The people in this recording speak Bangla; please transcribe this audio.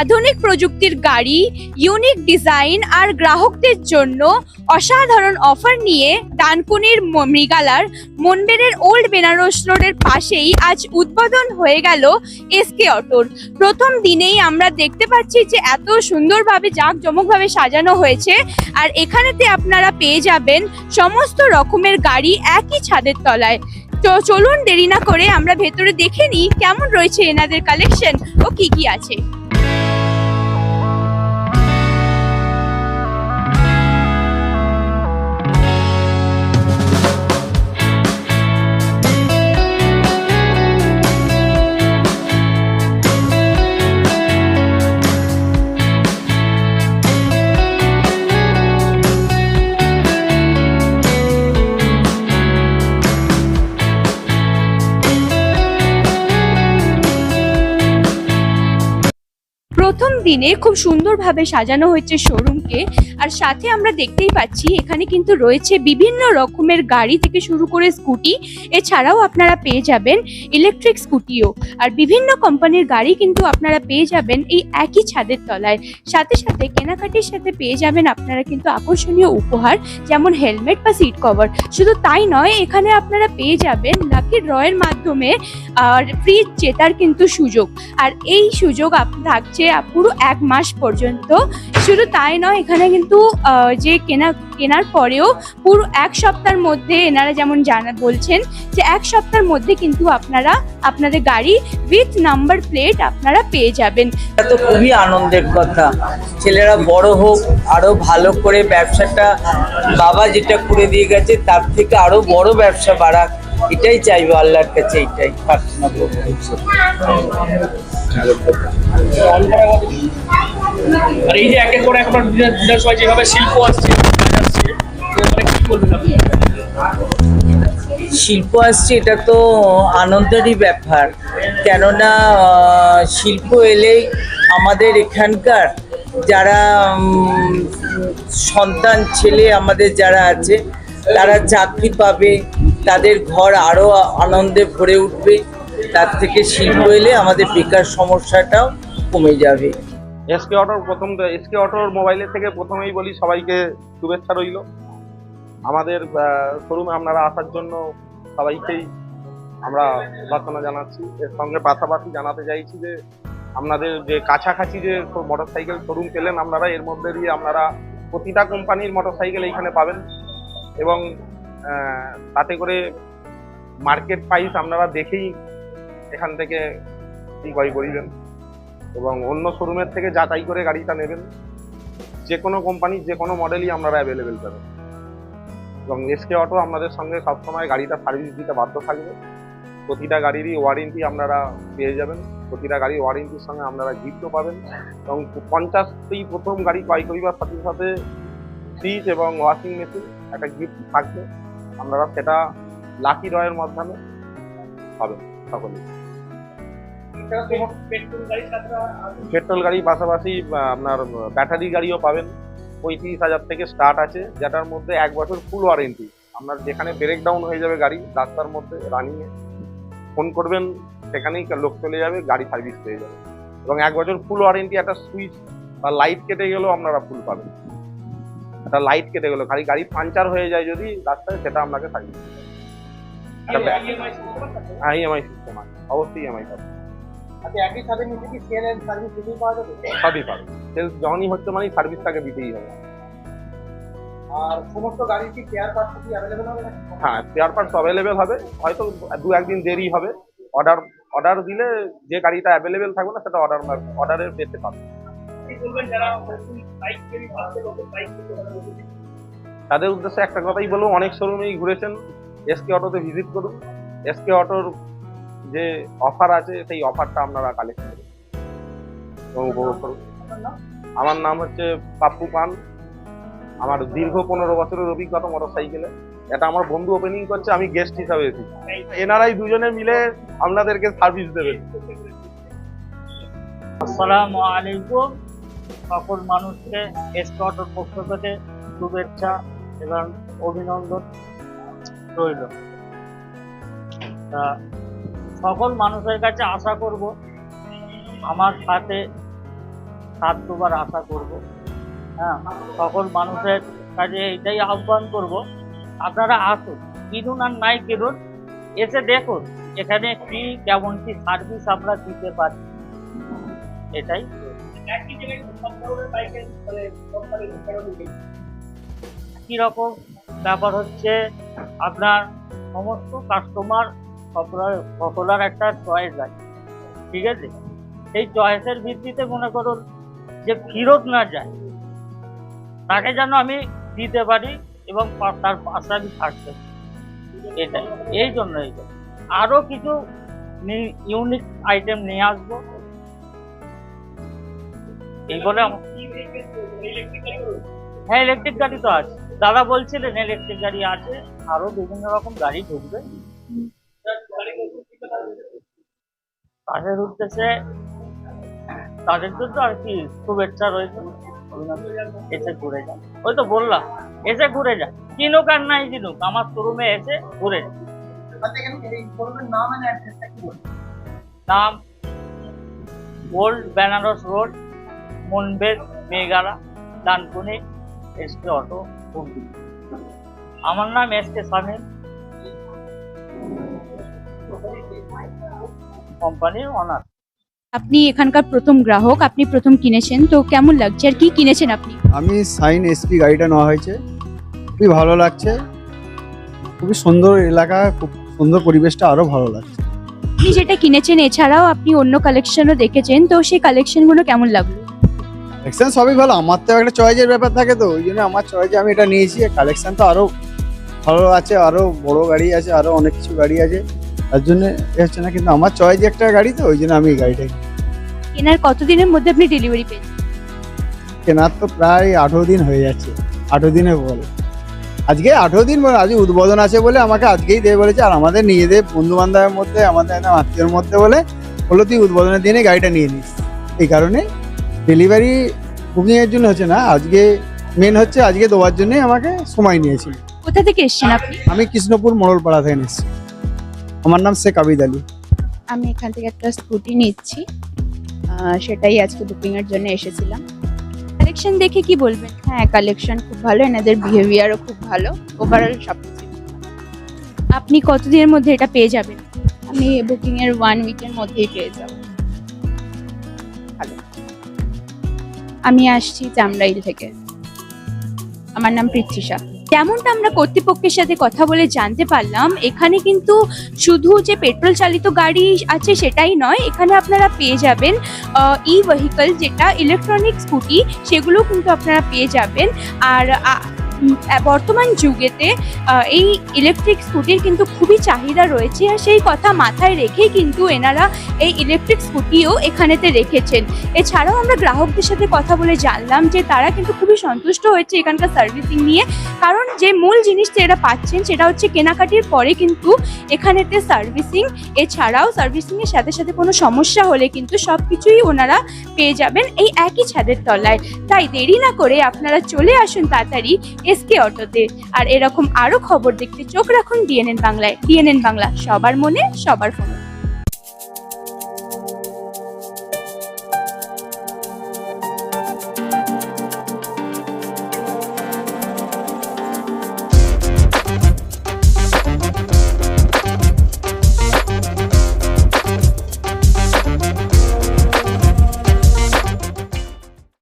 আধুনিক প্রযুক্তির গাড়ি ইউনিক ডিজাইন আর গ্রাহকদের জন্য অসাধারণ অফার নিয়ে ডানকুনির মৃগালার মনবেরের ওল্ড বেনারস রোডের পাশেই আজ উদ্বোধন হয়ে গেল এসকে অটোর প্রথম দিনেই আমরা দেখতে পাচ্ছি যে এত সুন্দরভাবে জাঁকজমকভাবে সাজানো হয়েছে আর এখানেতে আপনারা পেয়ে যাবেন সমস্ত রকমের গাড়ি একই ছাদের তলায়। তো চলুন দেরি না করে আমরা ভেতরে দেখে নিই কেমন রয়েছে এনাদের কালেকশন ও কি কি আছে। প্রথম দিনে খুব সুন্দরভাবে সাজানো হয়েছে শোরুমকে। আর সাথে আমরা দেখতেই পাচ্ছি, এখানে কিন্তু রয়েছে বিভিন্ন রকমের গাড়ি থেকে শুরু করে স্কুটি। এছাড়াও আপনারা পেয়ে যাবেন ইলেকট্রিক স্কুটিও আর বিভিন্ন কোম্পানির গাড়ি কিন্তু আপনারা পেয়ে যাবেন এই একই ছাদের তলায়। সাথে সাথে কেনাকাটির সাথে পেয়ে যাবেন আপনারা কিন্তু আকর্ষণীয় উপহার, যেমন হেলমেট বা সিট কভার শুধু তাই নয়, এখানে আপনারা পেয়ে যাবেন লাকি ড্রয়ের মাধ্যমে, আর ফ্রিজ জেতার কিন্তু সুযোগ। আর এই সুযোগ থাকছে পুরো এক মাস পর্যন্ত। শুধু তাই নয়, এখানে কিন্তু যে কেনা, কেনার পরেও পুরো এক সপ্তাহের মধ্যে এনারা যেমন জানা, বলছেন যে এক সপ্তাহের মধ্যে কিন্তু আপনারা, আপনাদের গাড়ি উইথ নাম্বার প্লেট আপনারা পেয়ে যাবেন। এটা তো খুবই আনন্দের কথা। ছেলেরা বড় হোক, আরও ভালো করে ব্যবসাটা, বাবা যেটা করে দিয়ে গেছে, তার থেকে আরও বড় ব্যবসা বাড়াক, এটাই চাইব আল্লাহর কাছে, এটাই প্রার্থনা করব। আর এই যে এক এক করে এখন যেভাবে শিল্প আসছে শিল্প আসছে, এটা তো আনন্দেরই ব্যাপার। কেননা শিল্প এলেই আমাদের এখানকার যারা সন্তান, ছেলে আমাদের যারা আছে, তারা চাকরি পাবে, তাদের ঘর আরও আনন্দে ভরে উঠবে। তার থেকে শিল্প এলে আমাদের বেকার সমস্যাটাও কমে যাবে। এসকে অটোর প্রথম এসকে অটোর মোবাইলের থেকে প্রথমেই বলি সবাইকে শুভেচ্ছা রইল। আমাদের শোরুমে আপনারা আসার জন্য সবাইকেই আমরা প্রার্থনা জানাচ্ছি। এর সঙ্গে পাশাপাশি জানাতে চাইছি যে, আপনাদের যে কাছাকাছি যে মোটর সাইকেল শোরুম পেলেন আপনারা, এর মধ্যে দিয়ে আপনারা প্রতিটা কোম্পানির মোটর সাইকেল এইখানে পাবেন। এবং তাতে করে মার্কেট প্রাইস আপনারা দেখেই এখান থেকে ক্রয় করিবেন এবং অন্য শোরুমের থেকে যাচাই করে গাড়িটা নেবেন, যে কোনো কোম্পানির যে কোনো মডেলই আপনারা অ্যাভেলেবেল পাবেন। এবং এসকে অটো আপনাদের সঙ্গে সবসময় গাড়িটা সার্ভিস দিতে বাধ্য থাকবে। প্রতিটা গাড়িরই ওয়ারেন্টি আপনারা পেয়ে যাবেন। প্রতিটা গাড়ির ওয়ারেন্টির সঙ্গে আপনারা গিফটও পাবেন। এবং পঞ্চাশটি প্রথম গাড়ি ক্রয় করিবার সাথে সাথে ফ্রিজ এবং ওয়াশিং মেশিন একটা গিফট থাকবে। আপনারা সেটা লাকি রয়ের মাধ্যমে পাবেন সকলেই। পেট্রোল গাড়ির পাশাপাশি আপনার ব্যাটারি গাড়িও পাবেন। পঁয়ত্রিশ হাজার থেকে স্টার্ট আছে যেটার মধ্যে এক বছর ফুল ওয়ারেন্টি আপনার যেখানে ব্রেক ডাউন হয়ে যাবে গাড়ি রাস্তার মধ্যে রানিংয়ে ফোন করবেন সেখানেই লোক চলে যাবে গাড়ি সার্ভিস পেয়ে যাবে। এবং এক বছর ফুল ওয়ারেন্টি একটা সুইচ বা লাইট কেটে গেলেও আপনারা ফুল পাবেন। একটা লাইট কেটে গেলো গাড়ি গাড়ি পাঞ্চার হয়ে যায় যদি রাস্তায় সেটা আপনাকে সার্ভিস? হ্যাঁ ইএমআই সিস্টেম আছে। অবশ্যই ইএমআই পাবে আচ্ছা, একই সাথে নিচে কি সেল এন্ড সার্ভিস দুটোই পাওয়া যাবে? সবই পাবে। সেলস যখনই হচ্ছে মানে সার্ভিসটাকে দিতেই হবে। আর সমস্ত গাড়ির কি কেয়ার পার্টস কি অ্যাভেলেবেল হবে নাকি? হ্যাঁ পার্টস অ্যাভেলেবেল হবে। হয়তো দু একদিন দেরি হবে। অর্ডার অর্ডার দিলে যে গাড়িটা অ্যাভেলেবেল থাকবে না সেটা অর্ডার অর্ডারের পাবে। নতুন তাদের উদ্দেশ্যে একটা কথাই বলব অনেক শোরুমেই ঘুরেছেন। এসকে অটোতে ভিজিট করুন। এসকে অটোর যে অফার আছে, সেই অফারটা আপনারা কালেক্ট করুন। এবং উপভোগ করুন। আমার নাম হচ্ছে পাপ্পু পান। আমার দীর্ঘ পনেরো বছরের অভিজ্ঞতা মোটর সাইকেলে এটা আমার বন্ধু ওপেনিং করছে, আমি গেস্ট হিসাবে এসেছি। এনারাই দুজনে মিলে আপনাদেরকে সার্ভিস দেবেন আসসালামু আলাইকুম। সকল মানুষকে এসকর্টের পক্ষ থেকে শুভেচ্ছা এবং অভিনন্দন রইল। সকল মানুষের কাছে আশা করব, আমার সাথে হাত দুবার আশা করব। হ্যাঁ সকল মানুষের কাছে এটাই আহ্বান করব। আপনারা আসুন, কিনুন আর নাই কিনুন, এসে দেখুন, এখানে কি কেমন কি সার্ভিস আমরা দিতে পারি। এটাই। মানে। কীরকম ব্যাপার হচ্ছে, আপনার সমস্ত কাস্টমার সকলার একটা চয়েস আছে। ঠিক আছে? সেই চয়েসের ভিত্তিতে মনে করুন যে ফিরত না যায়, তাকে যেন আমি দিতে পারি এবং তার পাশে আমি থাকতে এটাই, এই জন্য এই আরও কিছু ইউনিক আইটেম নিয়ে আসব। এই বলে হ্যাঁ ইলেকট্রিক গাড়ি তো আছে। দাদা বলছিলেন ইলেকট্রিক গাড়ি আছে। আরও বিভিন্ন রকম গাড়ি ঢুকবে। তাদের উদ্দেশ্যে, তাদের জন্য আর কি শুভেচ্ছা রয়েছে এসে ঘুরে যান ওই তো বললাম, এসে ঘুরে যান কিনুক আর নাই কিনুক, আমার শোরুমে এসে ঘুরে নাম ওল্ড বেনারস রোড মনবেদ মেঘালা Dankuni S K auto Hooghly আমার নাম এস কে সামিল কোম্পানির অনার আপনি এখানকার প্রথম গ্রাহক আপনি প্রথম কিনেছেন তো কেমন লাগছে আর কি কিনেছেন আপনি? আমি সাইন এসপি গাড়িটা নেওয়া হয়েছে। খুবই ভালো লাগছে। খুবই সুন্দর এলাকা খুব সুন্দর পরিবেশটা আরও ভালো লাগছে। আপনি যেটা কিনেছেন এছাড়াও আপনি অন্য কালেকশনও দেখেছেন তো সেই কালেকশনগুলো কেমন লাগল? কালেকশন সবই ভালো। আমার তো একটা চয়েজের ব্যাপার থাকে তো ওই জন্য আমার চয়েসে আমি এটা নিয়েছি। কালেকশন তো আরও ভালো আছে আরও বড় গাড়ি আছে আরও অনেক কিছু গাড়ি আছে। তার জন্য হচ্ছে না কিন্তু আমার চয়েস একটা গাড়ি তো ওই জন্য আমি এই গাড়িটা কেনার কতদিনের মধ্যে আপনি ডেলিভারি পেয়েছেন কেনার তো প্রায় আঠেরো দিন হয়ে যাচ্ছে আঠেরো দিনে বলে। আজকে আঠেরো দিন বলে আজকে উদ্বোধন আছে বলে আমাকে আজকেই দেবে বলেছে আর আমাদের নিজেদের বন্ধু বান্ধবের মধ্যে আমাদের একদম আত্মীয়র মধ্যে বলে বলো তুই উদ্বোধনের দিনে গাড়িটা নিয়ে নিস। এই কারণে ডেলিভারি বুকিংয়ের জন্য হচ্ছে না আজকে মেন হচ্ছে আজকে দেওয়ার জন্যই আমাকে সময় নিয়েছিল। কোথা থেকে এসেছেন আপনি? আমি কৃষ্ণপুর মোড়লপাড়া থেকে এসেছি। আমার নাম শেখ আবিদ আলী। আমি এখান থেকে একটা স্কুটি নিচ্ছি। সেটাই আজকে বুকিং এর জন্য এসেছিলাম। কালেকশন দেখে কি বলবেন? হ্যাঁ কালেকশন খুব ভালো, এনাদের বিহেভিয়ারও খুব ভালো। ওভারঅল সব আপনি কতদিনের মধ্যে এটা পেয়ে যাবেন? আমি বুকিং এর ওয়ান উইকের মধ্যেই পেয়ে যাব। আমি আসছি চামড়াইল থেকে। আমার নাম পৃথ্বীষা যেমনটা আমরা কর্তৃপক্ষের সাথে কথা বলে জানতে পারলাম, এখানে কিন্তু শুধু যে পেট্রোল চালিত গাড়ি আছে সেটাই নয়, এখানে আপনারা পেয়ে যাবেন ই ভেহিকল যেটা ইলেকট্রনিক স্কুটি সেগুলো কিন্তু আপনারা পেয়ে যাবেন। আর বর্তমান যুগেতে এই ইলেকট্রিক স্কুটির কিন্তু খুবই চাহিদা রয়েছে। আর সেই কথা মাথায় রেখেই কিন্তু এনারা এই ইলেকট্রিক স্কুটিও এখানেতে রেখেছেন। এছাড়াও আমরা গ্রাহকদের সাথে কথা বলে জানলাম যে তারা কিন্তু খুবই সন্তুষ্ট হয়েছে এখানকার সার্ভিসিং নিয়ে। কারণ যে মূল জিনিসটা এরা পাচ্ছেন সেটা হচ্ছে কেনাকাটির পরে কিন্তু এখানেতে সার্ভিসিং এছাড়াও সার্ভিসিং এর সাথে সাথে কোনো সমস্যা হলে কিন্তু সব কিছুই ওনারা পেয়ে যাবেন এই একই ছাদের তলায়। তাই দেরি না করে আপনারা চলে আসুন তাড়াতাড়ি এসকে অটোতে। আর এরকম আরও খবর দেখতে চোখ রাখুন ডিএনএন বাংলায়। ডিএনএন বাংলা, সবার মনে, সবার ফোনে।